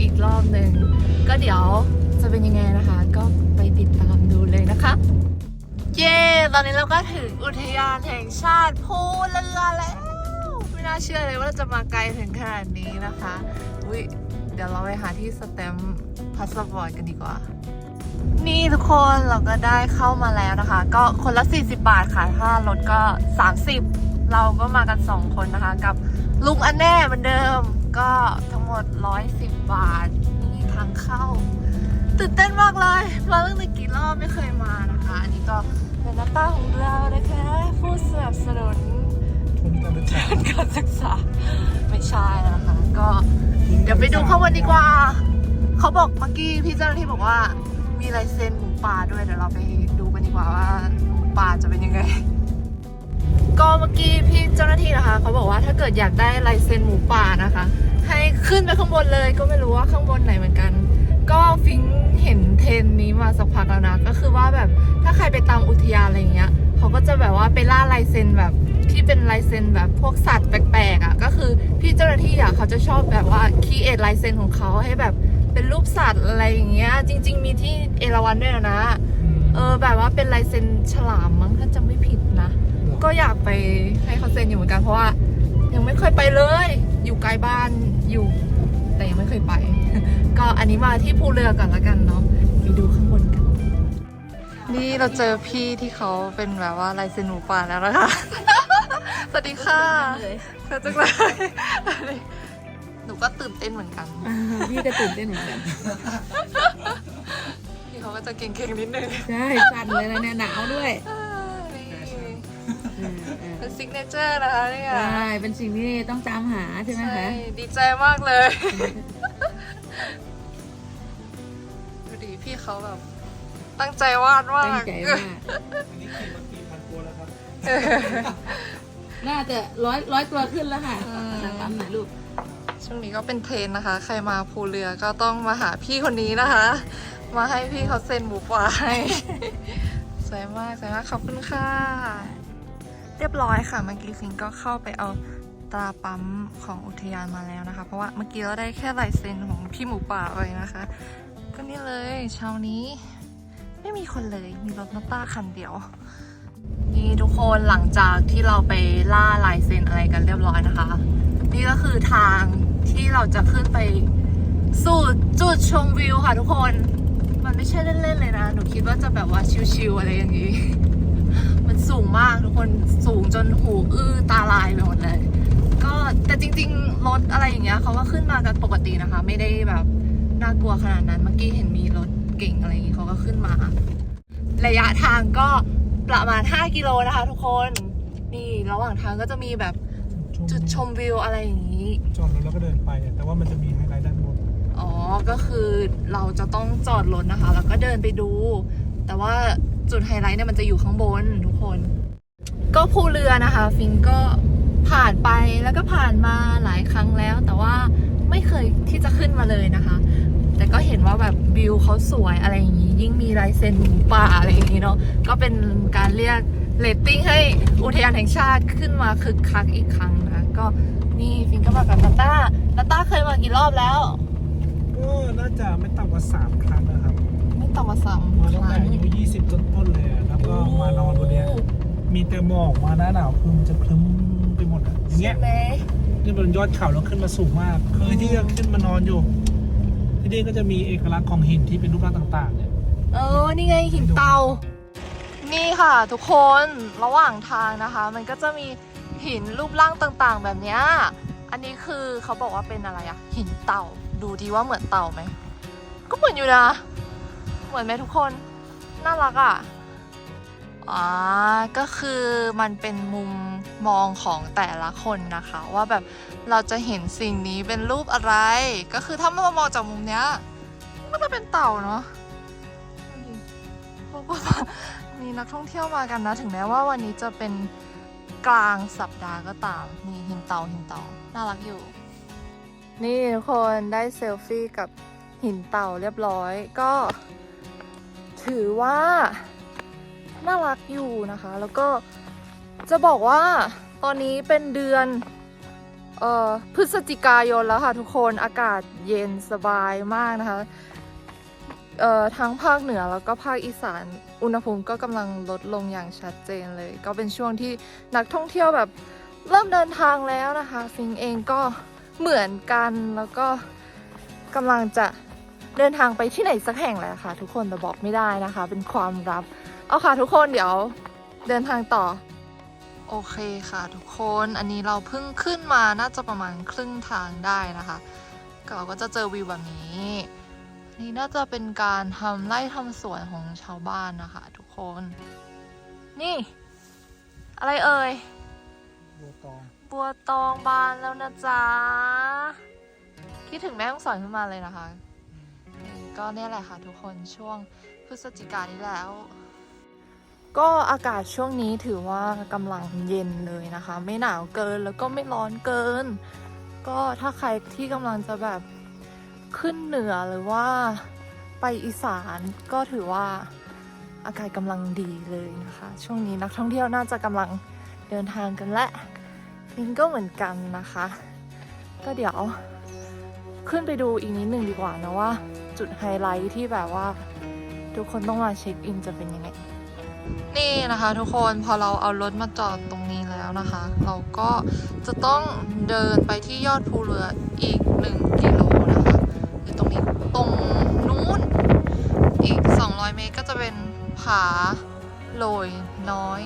อีกรอบหนึ่งก็เดี๋ยวจะเป็นยังไงนะคะ ก็ไปติดตามดูเลยนะคะเย้ตอนนี้เราก็ถึงอุทยานแห่งชาติภูเรือแล้ว ไม่น่าเชื่อเลยว่าเราจะมาไกลถึงขนาดนี้นะคะอุ้ยเดี๋ยวเราไปหาที่สแตมพาสปอร์ตกันดีกว่า นี่ทุกคนเราก็ได้เข้ามาแล้วนะคะ ก็คนละ 40 บาทค่ะ ถ้ารถก็ 30 เราก็มากัน 2 คนนะคะ กับลุงอันแน่เหมือนเดิม ก็ทั้งหมด 110 บาท นี่ทางเข้า ตื่นเต้นมากเลยมาตั้งแต่กี่รอบไม่เคยมานะคะ อันนี้ก็เป็นหน้าตาของเรานะคะ ผู้สนับสนุนทุนการศึกษาด้านการศึกษา ไม่ใช่นะคะ ก็เดี๋ยวไปดูข้างบนดีกว่า เขาบอกเมื่อกี้พี่เจ้าหน้าที่บอกว่า มีลายเซ็นหมูป่าด้วยเดี๋ยวเราไปดูกันดีกว่าว่าหมูป่าจะเป็นยังไง ก็เมื่อกี้พี่เจ้าหน้าที่นะคะเขาบอกว่าถ้าเกิดอยากได้ลายเซ็นหมูป่านะคะ ให้ขึ้นไปข้างบนเลยก็ไม่รู้ว่าข้างบนไหนเหมือนกัน ก็ฟิงเห็นเทรนด์นี้มาสักพักแล้วนะก็คือว่าแบบถ้าใครไปตามอุทยานอะไรอย่างเงี้ยเขาก็จะแบบว่าไปล่าลายเซ็นแบบที่เป็นลายเซ็นแบบพวกสัตว์แปลกๆอะก็คือพี่เจ้าหน้าที่อะเขาจะชอบแบบว่าคีเอทลายเซ็นของเขาให้แบบเป็นรูปสัตว์อะไรอย่างเงี้ยจริง ๆ มีที่เอราวัณด้วยนะเออแบบว่าเป็นลายเซ็นฉลามมั้งถ้าจำไม่ผิดนะ ก็อยากไปให้เขาเซ็นอยู่เหมือนกันเพราะว่า ยังไม่เคยไปเลย อยู่ไกลบ้านอยู่ แต่ยังไม่เคยไป ก็อันนี้มาที่ภูเรือก่อนละกันเนาะไปดูข้างบนกัน นี่เราเจอพี่ที่เขาเป็นแบบว่าลายเซ็นหมูป่าแล้วนะคะสวัสดีค่ะเธอจังเลยหนูก็ตื่นเต้นเหมือนกัน พี่ก็ตื่นเต้นเหมือนกัน พี่เขาก็จะเก่งๆนิดนึง ใช่สั่นเลยนะเนี่ยหนาวด้วยอ่านี่ เออเออเป็นซิกเนเจอร์นะคะเนี่ยใช่เป็นสิ่งที่ต้องตามหาใช่ไหมใช่คะ ดีใจมากเลย ดูดิพี่เขาแบบ ตั้งใจวาดมากตั้งใจมากอันนี้ขี่มากี่พันตัวแล้วครับน่าจะร้อยร้อยตัวขึ้นแล้วค่ะอืมตามหน่อยลูก ช่วงนี้ก็เป็นเทรนด์นะคะ ใครมาภูเรือก็ต้องมาหาพี่คนนี้นะคะ มาให้พี่เขาเซ็นหมูป่าให้ สวยมากสวยมากขอบคุณค่ะ เรียบร้อยค่ะเมื่อกี้ฟิงก็เข้าไปเอาตราปั๊มของอุทยานมาแล้วนะคะ เพราะว่าเมื่อกี้เราได้แค่ลายเซ็นของพี่หมูป่าไปนะคะ ก็นี่เลยเช้านี้ ไม่มีคนเลยมีรถมาต้าคันเดียว นี่ทุกคนหลังจากที่เราไปล่าลายเซ็นอะไรกันเรียบร้อยนะคะ นี่ก็คือทางที่เราจะขึ้นไปสู่จุดชมวิวค่ะทุกคน มันไม่ใช่เล่นๆเลยนะ หนูคิดว่าจะแบบว่าชิวๆอะไรอย่างนี้ สูงมากทุกคนสูงจนหูอื้อตาลายไปหมดเลย ก็แต่จริงๆรถอะไรอย่างเงี้ยเขาก็ขึ้นมากันปกตินะคะ ไม่ได้แบบน่ากลัวขนาดนั้นเมื่อกี้เห็นมีรถเก่งอะไรอย่างงี้เขาก็ขึ้นมา ระยะทางก็ประมาณ 5 กิโลนะคะ ทุกคนนี่ระหว่างทางก็จะมีแบบจุดชมวิวอะไรอย่างนี้จอดรถแล้วก็เดินไป แต่ว่ามันจะมีไฮไลท์ด้านบนอ๋อก็คือเราจะต้องจอดรถนะคะ แล้วก็เดินไปดู แต่ว่า จุดไฮไลท์เนี่ยมันจะอยู่ข้างบนทุกคน ก็ภูเรือนะคะ ฟิงก็ผ่านไปแล้วก็ผ่านมาหลายครั้งแล้ว แต่ว่าไม่เคยที่จะขึ้นมาเลยนะคะ แต่ก็เห็นว่าแบบวิวเขาสวยอะไรอย่างนี้ ยิ่งมีลายเซ็นหมูป่าอะไรอย่างนี้เนาะก็เป็นการเรียกเรตติ้งให้อุทยานแห่งชาติขึ้นมาคึกคักอีกครั้งนะคะก็นี่ฟิงก็มากับนาต้านาต้าเคยมากี่รอบแล้วก็น่าจะไม่ต่ำกว่าสามครั้งนะครับ ต่ำกว่าสามมาคตั้งรั้แต่งอายุยี่สิบต้นๆเลยอะแล้วก็มานอนบนเนี้ย มีแต่หมอกมาหน้าหนาวคือมันจะคลึ้มไปหมดอะอย่างเงี้ใช่ยไหม นี่บนยอดเขาแล้วขึ้นมาสูงมากเคยที่จะขึ้นมานอนอยู่ ที่นี่ก็จะมีเอกลักษณ์ของหินที่เป็นรูปร่างต่างๆเนี่ย เออ นี่ไงหินเตา นี่ค่ะทุกคน ระหว่างทางนะคะ มันก็จะมีหินรูปร่างต่างๆ แบบเนี้ย อันนี้คือเขาบอกว่าเป็นอะไรอะหินเต่า ดูดีว่าเหมือนเต่าไหม ก็เหมือนอยู่นะเห มือนไหมทุกคน น่ารักอะอ่าก็คือมันเป็นมุมมองของแต่ละคนนะคะ ว่าแบบเราจะเห็นสิ่งนี้เป็นรูปอะไร ก็คือถ้ามามองจากมุมเนี้ยมันก็จะเป็นเต่าเนาะดูดิเขาก็มามีนักท่องเที่ยวมากันนะ ถึงแม้ว่าวันนี้จะเป็นกลางสัปดาห์ก็ตามนี่หินเต่าหินเต่าน่ารักอยู่ นี่ทุกคนได้เซลฟี่กับหินเต่าเรียบร้อยก็ ถือว่าน่ารักอยู่นะคะ แล้วก็จะบอกว่าตอนนี้เป็นเดือนเอ่อพฤศจิกายนแล้วค่ะทุกคนอากาศเย็นสบายมากนะคะเอ่อทั้งภาคเหนือแล้วก็ภาคอีสานอุณหภูมิก็กำลังลดลงอย่างชัดเจนเลย ก็เป็นช่วงที่นักท่องเที่ยวแบบเริ่มเดินทางแล้วนะคะ ฟิงเองก็เหมือนกันแล้วก็กำลังจะ เดินทางไปที่ไหนสักแห่งแหละค่ะ ทุกคนแต่บอกไม่ได้นะคะ เป็นความลับเอาค่ะทุกคนเดี๋ยวเดินทางต่อ โอเคค่ะ ทุกคนอันนี้เราเพิ่งขึ้นมาน่าจะประมาณครึ่งทางได้นะคะก็เราก็จะเจอวิวแบบนี้อันนี่น่าจะเป็นการทำไร่ทำสวนของชาวบ้านนะคะ ทุกคน นี่ อะไรเอ่ย บัวตอง บัวตองบานแล้วนะจ๊ะ คิดถึงแม่ต้องสอนขึ้นมาเลยนะคะเออ ก็เนี่ยแหละค่ะทุกคนช่วงพฤศจิกานี้แล้ว ก็อากาศช่วงนี้ถือว่ากำลังเย็นเลยนะคะ ไม่หนาวเกินแล้วก็ไม่ร้อนเกิน ก็ถ้าใครที่กำลังจะแบบขึ้นเหนือหรือว่าไปอีสานก็ถือว่าอากาศกำลังดีเลยนะคะ ช่วงนี้นักท่องเที่ยวน่าจะกำลังเดินทางกันและฟินก็เหมือนกันนะคะ ก็เดี๋ยวขึ้นไปดูอีกนิดหนึ่งดีกว่านะว่า จุดไฮไลท์ที่แบบว่า ทุกคนต้องมาเช็คอินจะเป็นยังไง นี่นะคะทุกคนพอเราเอารถมาจอดตรงนี้แล้วนะคะ เราก็จะต้องเดินไปที่ยอดภูเรืออีก 1 กิโลนะคะอยู่ตรงนี้ตรงนู้นอีก 200 เมตรก็จะเป็นผาโรยน้อย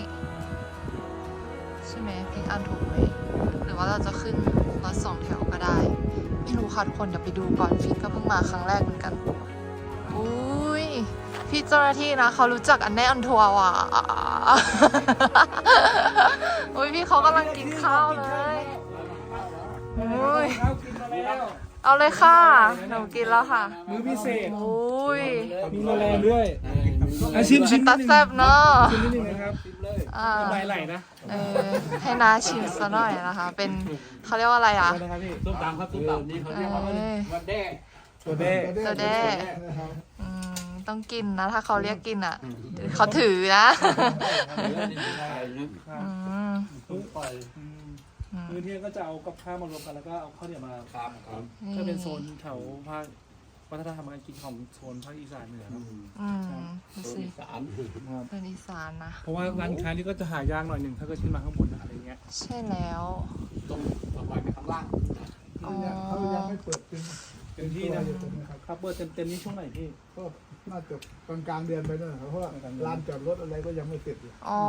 ใช่ไหมพี่อ่านถูกไหมหรือว่าเราจะขึ้น รถสองแถวก็ได้ ไม่รู้ค่ะทุกคนเดี๋ยวไปดูก่อนฟินก็เพิ่งมาครั้งแรกเหมือนกันอุ้ยพี่เจ้าหน้าที่นะเขารู้จักอันแน่อันทัวร์ว่ะอุ้ยพี่เขากำลังกินข้าวเลยอุ้ยข้าวกินมาแล้วเอาเลยค่ะหนูกินแล้วค่ะ มื้อพิเศษอุ้ยมีแมลงด้วย อาชิมเป็ชินมตัดแซ่บเนาะชิมนิดนึงนะครับอ่าน้ำลายไหลนะเออให้น้าชิมซะหน่อยนะคะ เป็นเขาเรียกว่าอะไรอะได้นะครับพี่ส้มตำครับส้มตำนี่เขาเรียกว่าเอ้ยวันแด้ตัวเด้โซเด้อืมต้องกินนะ ถ้าเขาเรียกกินอะเขาถือนะอืมอืมมื้อเที่ยงก็จะเอากับข้าวมารวมกันแล้วก็เอาข้าวเหนียวมาครับครับก็เป็นโซนแถวภาค วัฒนธรรมการกินของโซนภาคอีสานเหนือครับอืมดูสิสารเป็นอีสานนะ เพราะว่าร้านค้านี่ก็จะหายากหน่อยหนึ่งถ้าเกิดขึ้นมาข้างบนอะไรเงี้ยใช่แล้วต้องเอาไว้ไปข้างล่างอ๋อ เขายังไม่เปิดเป็นเต็มที่นะครับเปิดเต็มเต็มๆนี่ช่วงไหนพี่ ก็น่าจะกลางกลางๆเดือนไปนั่นแหละครับเพราะว่าลานจอดรถอะไรก็ยังไม่เสร็จอยู่อ๋อ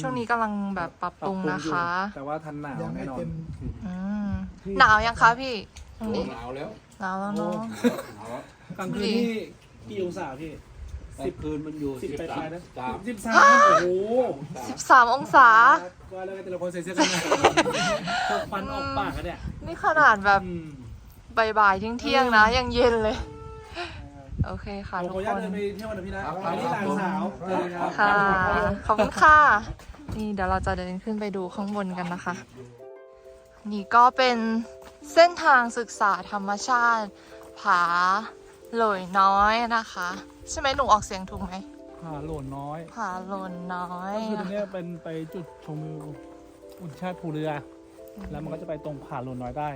ช่วงนี้กำลังแบบปรับปรุงนะคะ แต่ว่าทันหนาวยังแน่ไม่นอน เต็มอืมหนาวยังคะพี่ตรงโอ้นี้หนาวแล้ว หนาวแล้วเนาะหนาวแล้วกลางคืนนี่กี่องศาพี่สิบคืนมันอยู่สิบสิบไปสาปลามยนะสามสิบสามโอ้โหสิบสามองศาว่าแล้วแต่ละคนใส่เสื้อกันหนาวพวกฟันออกปากอะเนี่ยนี่ขนาดแบบอืมบ่ายๆเที่ยงๆนะ ยังเย็นเลย โอเคค่ะเราทุขกออนุญาคตนเดินไปเที่ยวกันนะพี่นะอันนี้หลานสาวเออครับค่ะขอบคุณค่ะ นี่เดี๋ยวเราจะเดินขึ้นไปดูข้างบนกันนะคะ นี่ก็เป็น เส้นทางศึกษาธรรมชาติผาโหลยน้อยนะคะ ใช่ไหมหนูออกเสียงถูกไหมหาโหลนน้อยผาโหลนน้อยก็คือตรงเนี้ยเป็นไปจุดชมวิวอุทยานภูเรือ แล้วมันก็จะไปตรงผาโหลนน้อยได้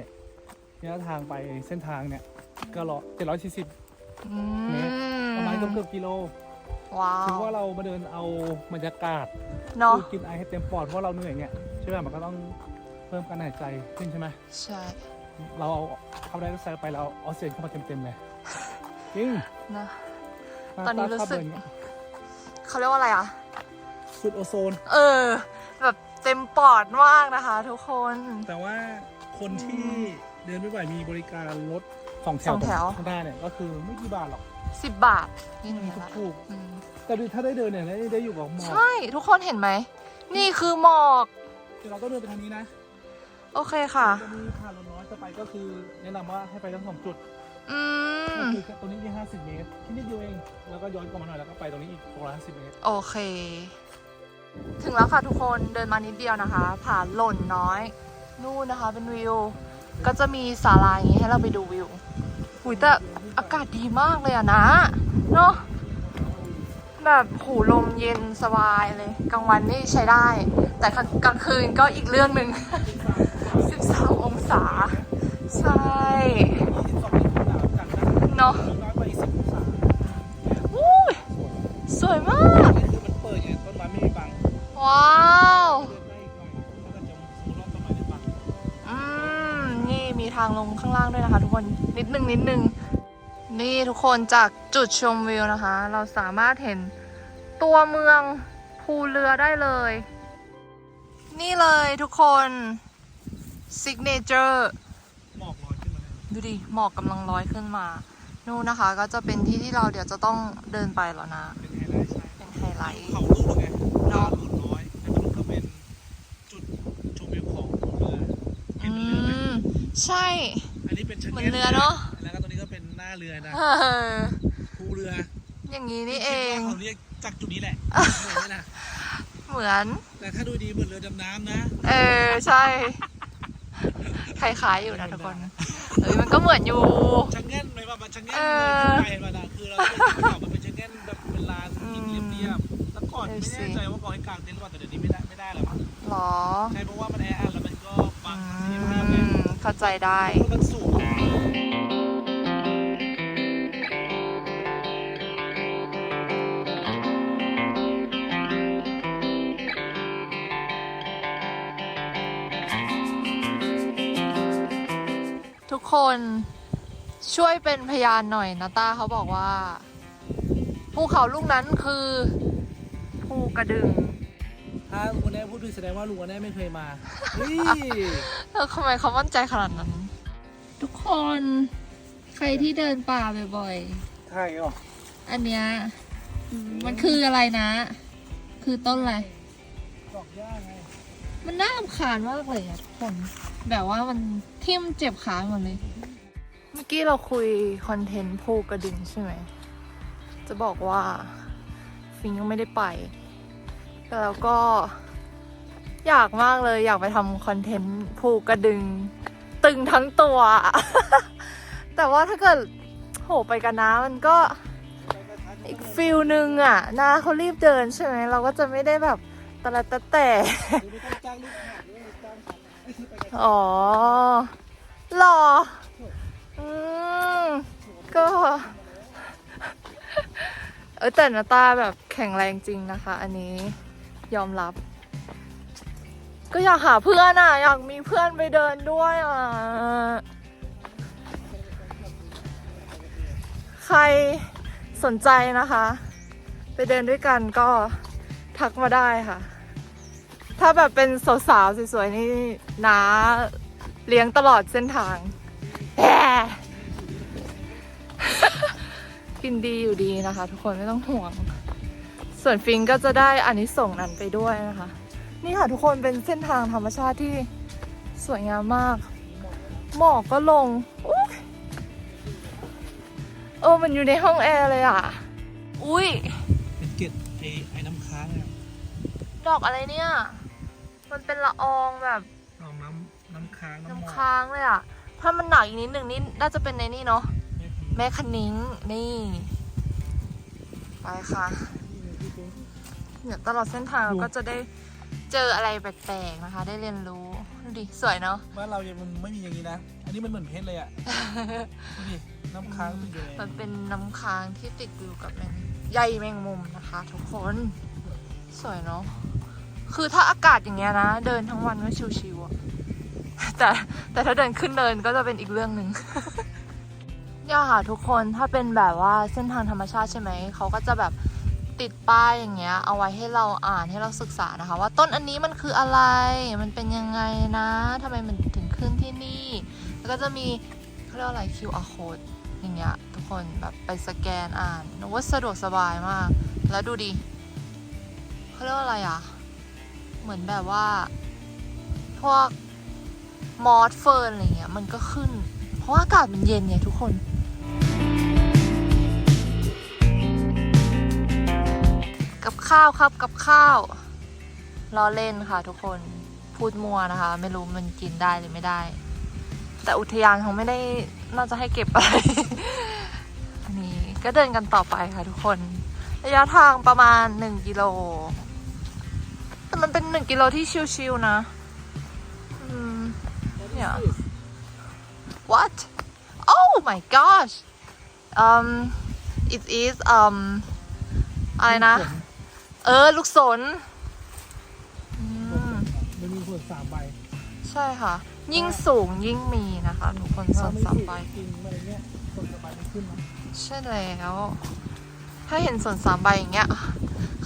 เนี่ยทางไปเส้นทางเนี่ยก็รอเจ็ดร้อยสี่สิบอืมประมาณเกือบเกือบกิโลว้าถือวว่าเรามาเดินเอาบรรยากาศเนาะพูดกินไอให้เต็มปอดเพราะเราเหนื่อยเนี่ยใช่ไหมมันก็ต้องเพิ่มการหายใจขึ้นใช่ไหมใช่ เราเอาเข้าได้ใส่ไปเราเอาออกซิเจนเข้ามาเต็มๆเลยจริงนะตอนนี้รู้สึกถ้าเดินเนี่ยเขาเรียกว่าอะไรอะสุดโอโซน เออ แบบเต็มปอดมากนะคะ ทุกคน แต่ว่าคนที่เดินไม่ไหวมีบริการรถสองแถสวองแถวข้างหน้าเนี่ย ก็คือไม่กี่บาทหรอกสิบบาทนี่หนึ่งละถูกอืมๆแต่ถ้าได้เดินเนี่ยได้ได้อยู่กับหมอกใช่ทุกคนเห็นไหม นี่คือหมอก เดี๋ยวเราต้องเดินไปทางนี้นะ โอเคค่ะ จะมีผ่านรถน้อยจะไปก็คือแนะนำว่าให้ไปทั้งสองจุดอืม ก็คือตรงนี้ที่50 เมตรที่นิดเดียวเอง แล้วก็ย้อนกลับมาหน่อยแล้วก็ไปตรงนี้อีกประมาณ50เมตร โอเค ถึงแล้วค่ะทุกคนเดินมานิดเดียวนะคะ ผ่านหล่นน้อย นู่นนะคะ เป็นวิว ก็จะมีศาลาอย่างนี้ให้เราไปดูวิวหุยแต่อากาศดีมากเลยอะนะ เนาะแบบหูลมเย็นสบายเลย กลางวันนี่ใช้ได้ แต่กลางคืนก็อีกเรื่องหนึ่งา ใช่เนาะน้อยกว่าอีกสิบองศาอู้ยสวยมากคือมันเปิดอย่ต้นไม้ไม่มีบังว้าวอีกหน่อยแล้วก็จะสมมติว่าต้นไม้ได้บังอืมนี่มีทางลงข้างล่างด้วยนะคะ ทุกคน นิดนึงนิดนึง นี่ทุกคนจากจุดชมวิวนะคะ เราสามารถเห็นตัวเมืองภูเรือได้เลย นี่เลยทุกคน ซิกเนเจอร์หมอกลอยขึ้นมาเลยดูดิหมอกกำลังลอยขึ้นมานู่นนะคะ ก็จะเป็นที่ที่เราเดี๋ยวจะต้องเดินไปแล้วนะ เป็นไฮไลท์ใช่เป็นไฮไลท์เขาลูกไงดาวหลุดน้อยแล้วก็ก็เป็นจุดชมวิวของเรือเห็อืนเรือไหมมใช่ อันนี้เป็นชะเหมืเง้อนเรือเนอะแล้วก็ตรงนี้ก็เป็นหน้าเรือนะเออภูเรือ อย่างนี้นี่เองเขาเรียกจากจุดนี้แหละเห็นไหมล่ะเหมือนแต่ถ้าดูดีเหมือนเรือดำน้ำนะ เออ ใช่ คล้ายๆอยู่นะทุกคนเอ้ยมันก็เหมือนอยู่ชะเง้นเลยว่ามันชะเง้นเอเลยอขึ้นไปมันอะคือเราเป็นข่าวมันเป็นชะเง้นแบบเป็นลานหินเรียบๆแล้วก่อนดูไม่สิแน่ใจว่าบอกให้กางเต็นท์หรือเปล่าแต่เดี๋ยวนี้ไม่ได้ไม่ได้แล้วมั้งหรอ ใช่เพราะว่ามันแออัดแล้วมันก็บัอืงที่ภาพไงมเข้าใจได้ มัน ทุกคนช่วยเป็นพยานหน่อยนะต้าเขาบอกว่า ภูเขาลูกนั้นคือภูกระดึง ถ้าลุงคนนี้พูดถึงแสดงว่าลุงคนนี้ไม่เคยมาเฮ้ยแล้วทำไมเขามั่นใจขนาดนั้น ทุกคนใครที่เดินป่าบ่อยใช่เหรอๆ อันเนี้ยมันคืออะไรนะ คือต้นอะไร ดอกหญ้าไง มันน่ารำคาญมากเลยอะทุกคน แบบว่ามันทิ่มเจ็บขาหมดเลย เมื่อกี้เราคุยคอนเทนต์ภูกระดึงใช่ไหม จะบอกว่าฟิงยังไม่ได้ไป แล้วก็อยากมากเลยอยากไปทำคอนเทนต์ภูกระดึง ตึงทั้งตัว แต่ว่าถ้าเกิดโหไปกันนะมันก็อีกฟิลหนึ่งอะนะเขารีบเดินใช่ไหมเราก็จะไม่ได้แบบตะละตะแต่ อไม่ต้องจ้างลูกหาบหรือว่าจ้างฉันไอ้ที่ไปกันอ๋อหรออืมก็เออแต่นาตาแบบแข็งแรงจริงนะคะ อันนี้ยอมรับ ก็อยากหาเพื่อนอะ อยากมีเพื่อนไปเดินด้วยอะ ใครสนใจนะคะ ไปเดินด้วยกันก็ทักมาได้ค่ะ ถ้าแบบเป็นสาวๆสวยๆนี่น้าเลี้ยงตลอดเส้นทางแหมกินดีอยู่ดีนะคะ ทุกคนไม่ต้องห่วง ส่วนฟิงก็จะได้อานิสงส์นั้นไปด้วยนะคะ นี่ค่ะทุกคนเป็นเส้นทางธรรมชาติที่สวยงามมาก หมอกก็ลงอุ๊ยเออมันอยู่ในห้องแอร์เลยอะ อุ้ยเป็นเกล็ดไอ้ไอ้น้ำค้างเนี่ยดอกอะไรเนี่ย มันเป็นละอองแบบลองน้ำน้ำค้างน้ำหมอกน้ำค้างเลยอะ ถ้ามันหนักอีกนิดหนึ่งนี่น่าจะเป็นในนี่เนาะไม่เคยแม่คันนิ้งนี่ ไปค่ะ เนี่ยตลอดเส้นทางเราก็จะได้เจออะไรแปลกๆนะคะ ได้เรียนรู้ดูดิสวยเนาะ บ้านเรายังมันไม่มีอย่างนี้นะ อันนี้มันเหมือนเพชรเลยอะดูดิน้ำค้างติดอยู่เลยมันเป็นน้ำค้างที่ติดอยู่กับแมงใยแมงมุมนะคะ ทุกคน สวยเนาะ คือถ้าอากาศอย่างเงี้ยนะ เดินทั้งวันก็ชิวๆอะแต่แต่ถ้าเดินขึ้นเดินก็จะเป็นอีกเรื่องหนึ่งเนี่ยค่ะทุกคนถ้าเป็นแบบว่าเส้นทางธรรมชาติใช่ไหมเขาก็จะแบบติดป้ายอย่างเงี้ย เอาไว้ให้เราอ่านให้เราศึกษานะคะ ว่าต้นอันนี้มันคืออะไร มันเป็นยังไงนะทำไมมันถึงขึ้นที่นี่ แล้วก็จะมีเขาเรียกว่าอะไร QR code อย่างเงี้ยทุกคนแบบไปสแกนอ่านนึกว่าสะดวกสบายมาก แล้วดูดิเขาเรียกว่าอะไรอะ เหมือนแบบว่า พวกมอสเฟิร์นอะไรเงี้ยมันก็ขึ้น เพราะอากาศมันเย็นไงทุกคนกับข้าวครับกับข้าวล้อเล่นค่ะทุกคนพูดมัวนะคะ ไม่รู้มันกินได้หรือไม่ได้ แต่อุทยานเขาไม่ได้น่าจะให้เก็บอะไรอันนี้ก็เดินกันต่อไปค่ะทุกคน ระยะทางประมาณหนึ่งกิโล แต่มันเป็นหนึ่งกิโลที่ชิวๆนะ อืมเนี่ย what oh my gosh um it is um อะไรนะ เออ ลูกสนอืมมันมีส่วนสามใบ ใช่ค่ะ ยิ่งสูงยิ่งมีนะคะ ทุกคนส่วนสามใบกินอะไรเงี้ยส่วนสามใบมันขึ้นมาใช่แล้ว ถ้าเห็นส่วนสามใบอย่างเงี้ย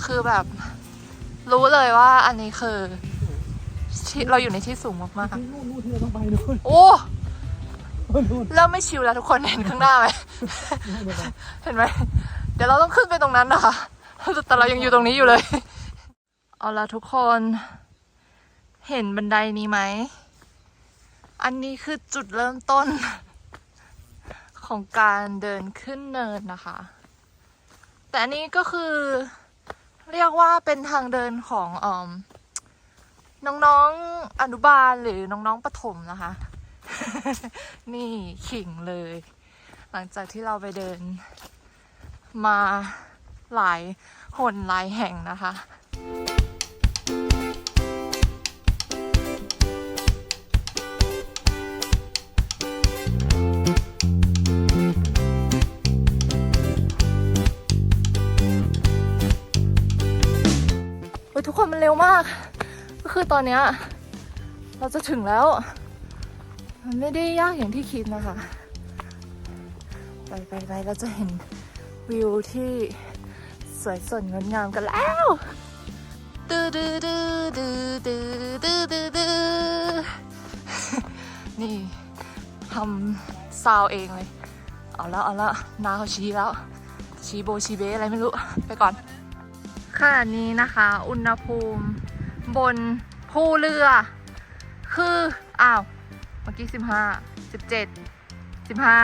คือแบบ รู้เลยว่าอันนี้คือที่เราอยู่ในที่สูงมากนู่นนู่นที่เราต้องไปนู่นๆ โอ้ นู่นเริ่มไม่ชิวแล้วทุกคนเห็นข้างหน้าไหม เห็นไหม เดี๋ยวเราต้องขึ้นไปตรงนั้นนะคะ แต่เรายังอยู่ตรงนี้อยู่เลย เอาละทุกคน เห็นบันไดนี้ไหม อันนี้คือจุดเริ่มต้น ของการเดินขึ้นเนินนะคะ แต่อันนี้ก็คือ เรียกว่าเป็นทางเดินของออมน้องๆอนุบาลหรือน้องๆประถมนะคะ นี่ขิงเลย หลังจากที่เราไปเดิน มาหลายหนหลายแห่งนะคะ เร็วมาก ก็คือตอนเนี้ยเราจะถึงแล้ว มันไม่ได้ยากอย่างที่คิดนะคะ ไปไปไปเราจะเห็นวิวที่สวยสดงดงามกันแล้วดือดือดือดือดือดือดือดือนี่ทำซาวเองเลย เอาล้วเอาล้วนาเขาชี้แล้ว ชี้โบชี้เบอะไรไม่รู้ ไปก่อน ณะนี้นะคะ อุณหภูมิบนภูเรือ คืออ้าวเมื่อกี้สิบห้าสิบเจ็ดสิบห้า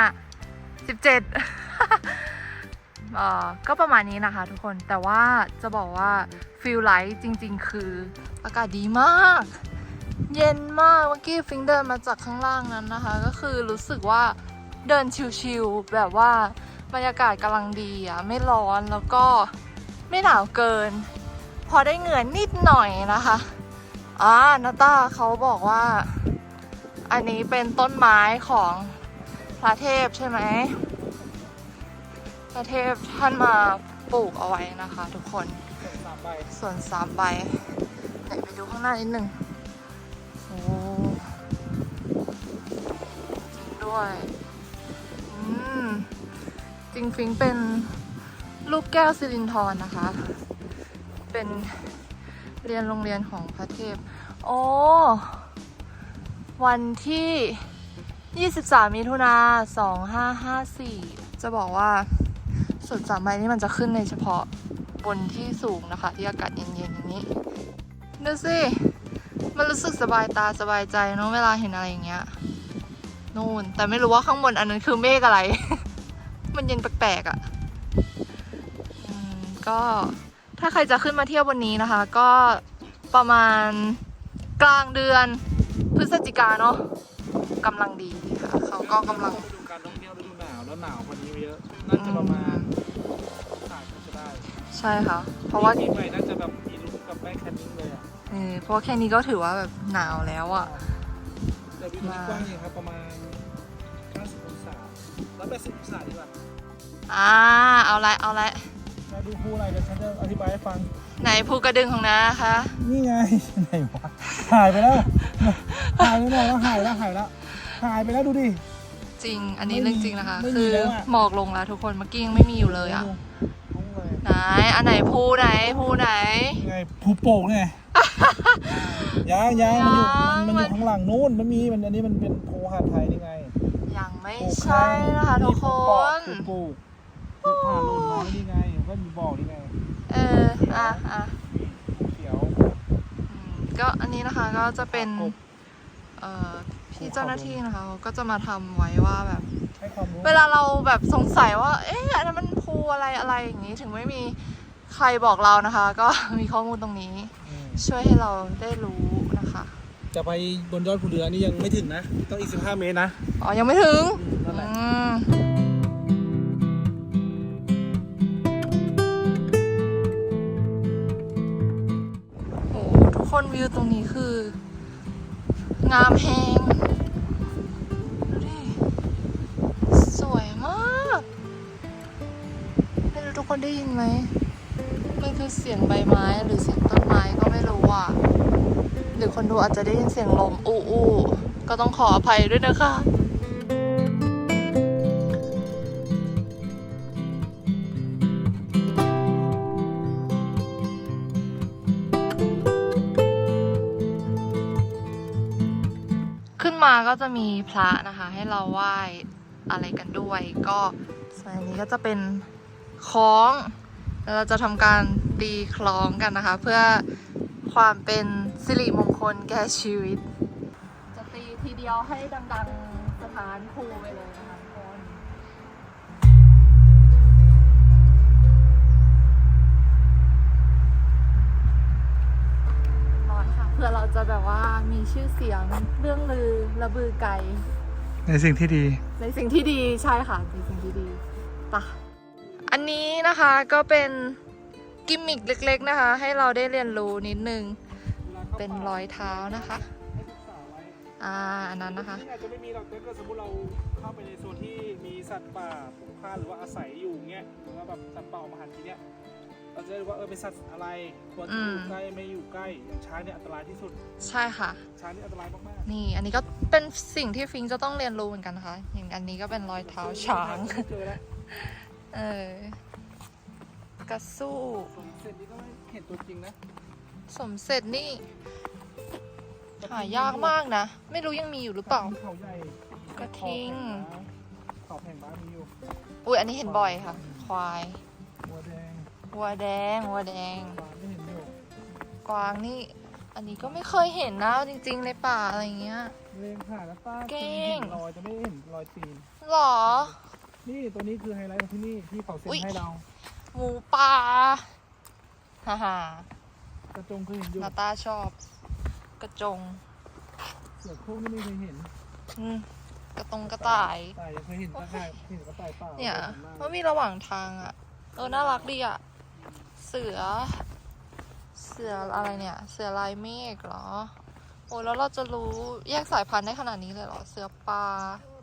สิบเจ็ดเอ่อก็ประมาณนี้นะคะทุกคนแต่ว่าจะบอกว่าฟิลไลท์จริง ๆ คืออากาศดีมาก เย็นมากเมื่อกี้ฟิงเดินมาจากข้างล่างนั้นนะคะ ก็คือรู้สึกว่าเดินชิลๆแบบว่าบรรยากาศกำลังดีอะไม่ร้อนแล้วก็ ไม่หนาวเกิน พอได้เหงื่อนิดหน่อยนะคะอ่านาตาเขาบอกว่า อันนี้เป็นต้นไม้ของพระเทพใช่ไหมพระเทพท่านมาปลูกเอาไว้นะคะ ทุกคนส่วนสามใบไหนไปดูข้างหน้านิดหนึ่งโอ้จริงด้วย อืม จริงฟิงเป็น ลูกแก้วสิรินทรนะคะ เป็นเรียนโรงเรียนของพระเทพ โอ้ วันที่ 23 มิถุนา2554 จะบอกว่าสวนสามใบนี่มันจะขึ้นในเฉพาะบนที่สูงนะคะ ที่อากาศเย็นๆอย่างนี้ดูสิ มันรู้สึกสบายตาสบายใจเนอะเวลาเห็นอะไรอย่างเงี้ยนู่น แต่ไม่รู้ว่าข้างบนอันนั้นคือเมฆอะไร มันเย็นแปลกๆอะ่ะ ก็ถ้าใครจะขึ้นมาเที่ยววันนี้นะคะ ก็ประมาณกลางเดือนพฤศจิกาเนาะกำลังดีค่ะเขาก็กำลังฤดูการท่องเที่ยวฤดูหนาวแล้วหนาวกว่านี้เยอะน่าจะประมาณสามจะได้ใช่ค่ะ เพราะว่าปีใหม่น่าจะแบบมีลุ้นกับแม่แคนนิ่งเลยอะเออเพราะว่าแค่นี้ก็ถือว่าแบบหนาวแล้วอะ่ะแต่วิวนี้กว้างจริงครับประมาณ90องศา180องศาดีกว่าอ่าเอาละเอาละ มาดูภูอะไรเดี๋ยวฉันจะอธิบายให้ฟัง ไหนภูกระดึงของน้าคะนี่ไงไหนวะหายไปแล้วหายไปแล้วหายแล้วหายแล้วหายไปแล้วดูดิ จริง อันนี้เรื่องจริงนะคะ ไม่มีคือแล้วอะ หมอกลงแล้วทุกคนเมื่อกี้ยังไม่มีอยู่เลยอะ่ะรู้เลยไหนอันไหนภูไหนภูไหนไงภูโป่งไงยังยังมันอยู่ยังมันมัอนยู่ข้างหลังนู้นมันมีมันอันนี้มันเป็นภูหาดไทยนี่ไงยังไม่ภูใช่นะคะทุกคน ภูป ลูกภูผาโลนน้อยนี่ไงก็มีบอกนี่ไงเอออะอะภูเขียวอืมก็อันนี้นะคะก็จะเป็นกบเอ่อพี่เจ้าหน้าที่นะคะเขาก็จะมาทำไว้ว่าแบบ ให้ความรู้เวลาเราแบบสงสัยว่า เอ๊ะอันนั้นมันภูอะไรอะไรอย่างนี้ ถึงไม่มีใครบอกเรานะคะ ก็ มีข้อมูลตรงนี้ อืมช่วยให้เราได้รู้นะคะ จะไปบนยอดภูเรือนี่ยังไม่ถึงนะ ต้องอีก 15 เมตรนะอ๋อ ยังไม่ถึงนั่นแหละ อืม คนวิวตรงนี้คือ งามแหงดูดิ สวยมากไม่รู้ทุกคนได้ยินไหม มันคือเสียงใบไม้หรือเสียงต้นไม้ก็ไม่รู้อะ หรือคนดูอาจจะได้ยินเสียงลมอู้อู้ก็ต้องขออภัยด้วยนะคะ มาก็จะมีพระนะคะ ให้เราไหว้อะไรกันด้วย ก็ส่วนนี้ก็จะเป็นคล้องเราจะทำการตีคล้องกันนะคะ เพื่อความเป็นสิริมงคลแก่ชีวิต จะตีทีเดียวให้ดังๆสถานครูไปเลย อนค่ะเพื่อเราจะแบบว่ามีชื่อเสียงเรื่องลือระบือไกลในสิ่งที่ดี ในสิ่งที่ดีใช่ค่ะในสิ่งที่ดีปะอันนี้นะคะก็เป็นกิมมิกเล็กๆนะคะ ให้เราได้เรียนรู้นิดนึง เป็นรอยเท้านะคะอ่าอันนั้นนะคะที่อาจจะไม่มีหรอกแต่ก็สมมติเราเข้าไปในโซนที่มีสัตว์ป่าผูกพันหรือว่าอาศัยอยู่เงี้ยหรือว่าแบบสัตว์ป่าออกมาหันทีเนี้ย เราจะได้รู้ว่าเออเป็นสัตว์อะไรควรจะอยู่อืมใกล้ไม่อยู่ใกล้อย่างช้างเนี่ยอันตรายที่สุด ใช่ค่ะ ช้างนี่อันตรายมากนี่ อันนี้ก็เป็นสิ่งที่ฟิงจะต้องเรียนรู้เหมือนกันนะคะอย่างอันนี้ก็เป็นรอยๆเท้าช้างเจอแล้วเออกระสู้สมเสร็จนี่ก็ไม่เห็นตัวจริงนะสมเสร็จนี่หายากมากนะ ไม่รู้ยังมีอยู่หรือเปล่าเขาใหญ่กระทิงเขาแผงม้ามีอยู่อุ้ยอันนี้เห็นบ่อยค่ะ ควายวัวแดง วัวแดงวัวแดงปลาไม่เห็นอยู่กวางนี่ อันนี้ก็ไม่เคยเห็นนะจริง ๆ ในป่าอะไรเงี้ย เลงผ่านแล้วป้าเก่งเห็นรอยจะไม่เห็นรอยตีน หรอ นี่ตัวนี้คือไฮไลท์ของที่นี่ที่เขาเซ็นอุ๊ยให้เราหมูป่าฮ่าฮ่ากระจงเคยเห็นอยู่นาตาชอบ กระจง เสือโคร่งนี่ไม่เคยเห็นอืมกระตงกระต่ายแต่ยังเคยเห็นตะข่ายเห็นกระต่ายเปล่าเนี่ยห็มากมันมีระหว่างทางอะเออ น่ารักดีอะ เสือ เสืออะไรเนี่ย เสือลายเมฆเหรอ โอ้แล้วเราจะรู้แยกสายพันธุ์ได้ขนาดนี้เลยเหรอ เสือปลา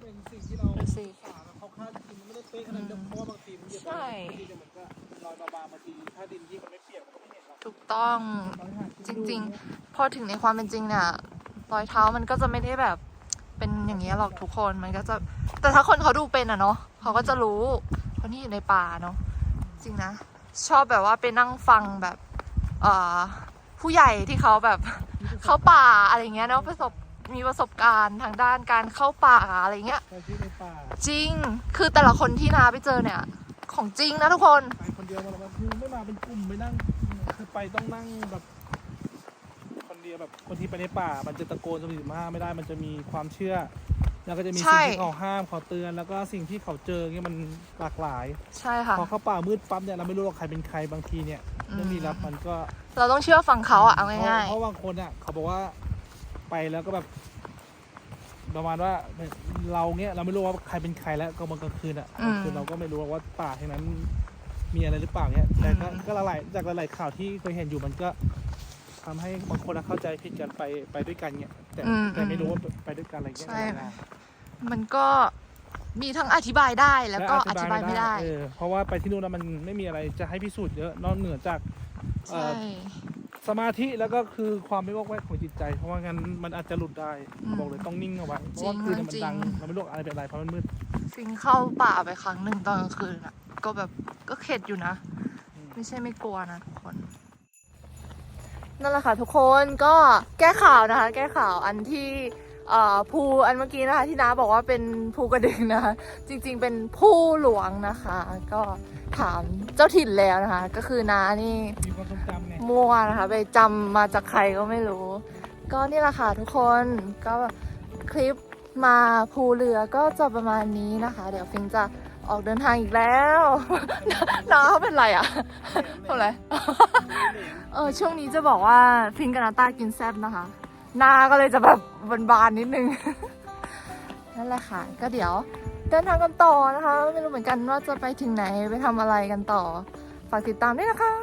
เป็นสิ่งที่เราดูสิสาเขาคาดจริงๆมันไม่ได้เป๊ะขนาดนั้นเพราะบางทีมันจะใช่บางทีจะเหมือนกับรอยบางบางทีถ้าดินที่มันไม่เปียกมันก็ไม่เห็นหรอกถูกต้องรอยหักจริง ๆ พอถึงในความเป็นจริงเนี่ยรอยเท้ามันก็จะไม่ได้แบบเป็นอย่างนี้ยหรอกทุกคนมันก็จะ แต่ถ้าคนเขาดูเป็นอะเนาะเขาก็จะรู้คนที่อยู่ในป่าเนาะจริงนะ ชอบแบบว่าไปนั่งฟังแบบเอ่อผู้ใหญ่ที่เขาแบบเข้าป่าอะไรเงี้ยเนาะประสบมีประสบการณ์ทางด้านการเข้าป่าอะไรเงี้ย ไปที่ในป่าจริง คือแต่ละคนที่นาไปเจอเนี่ย ของจริงนะทุกคน ไปคนเดียวมาแล้วคือไม่มาเป็นกลุ่มไม่นั่งคือไปต้องนั่งแบบ คนเดียวแบบคนที่ไปในป่า มันจะตะโกนสมิมาไม่ได้มันจะมีความเชื่อ แล้วก็จะมีใช่สิ่งที่เขาห้ามเขาเตือน แล้วก็สิ่งที่เขาเจอเนี่ยมันหลากหลาย ใช่ค่ะ พอเข้าป่ามืดปั๊บเนี่ยเราไม่รู้ว่าใครเป็นใครบางทีเนี่ยอืมเรื่องลี้ลับมันก็ เราต้องเชื่อฟังเขาอะเอาเพราะง่ายเพราะบางคนอะเขาบอกว่าไปแล้วก็แบบ ประมาณว่าเราเนี่ยเราไม่รู้ว่าใครเป็นใครแล้วก็มันกลางคืนอะกลางคืนเราก็ไม่รู้ว่าป่าแห่งนั้นมีอะไรหรือเปล่าเนี่ยแต่ก็ก็หลายๆจากหลายๆข่าวที่เคยเห็นอยู่มันก็ ทำให้บางคนอะเข้าใจผิดกันไปไปด้วยกันเนี่ยแต่อืมแต่ไม่รู้ว่าไปด้วยกันอะไรเงี้ยใช่ๆมันก็มีทั้งอธิบายได้แล้วก็อธิบายไม่ได้ เออเพราะว่าไปที่นู่นแล้วมันไม่มีอะไรจะให้พิสูจน์เยอะนอกเหนือจากเอ่ใช่อสมาธิแล้วก็คือความไม่วอกแวกของจิตใจ เพราะว่างั้นมันอาจจะหลุดได้อืมบอกเลยต้องนิ่งเอาไว้เพราะว่าคืนนมันจริงดังเราไม่รู้อะไรเป็นอะไรเพราะมันมืดฟิงเข้าป่าไปครั้งหนึ่งตอนกลางคืนอะก็แบบก็เข็ดอยู่นะ อืม ไม่ใช่ไม่กลัวนะทุกคน นั่นแหละค่ะทุกคนก็แก้ข่าวนะคะ แก้ข่าวอันที่เอ่อภูอันเมื่อกี้นะคะที่น้าบอกว่าเป็นภูกระดึงนะคะจริงๆเป็นผู้หลวงนะคะ ก็ถามเจ้าถิ่นแล้วนะคะ ก็คือน้านี่มั่วนะคะ ไปจำมาจากใครก็ไม่รู้ ก็นี่แหละค่ะทุกคนก็คลิปมาภูเรือก็จะประมาณนี้นะคะ เดี๋ยวฟิงจะ ออกเดินทางอีกแล้วน้าเขาเป็นไรอะเท่าไหร่เออช่วงนี้จะบอกว่าพิงกับนาตากินแซ่บนะคะ หน้าก็เลยจะแบบบานๆนิดนึง นั่นแหละค่ะ ก็เดี๋ยวเดินทางกันต่อนะคะ ไม่รู้เหมือนกันว่าจะไปถึงไหนไปทำอะไรกันต่อ ฝากติดตามด้วยนะคะ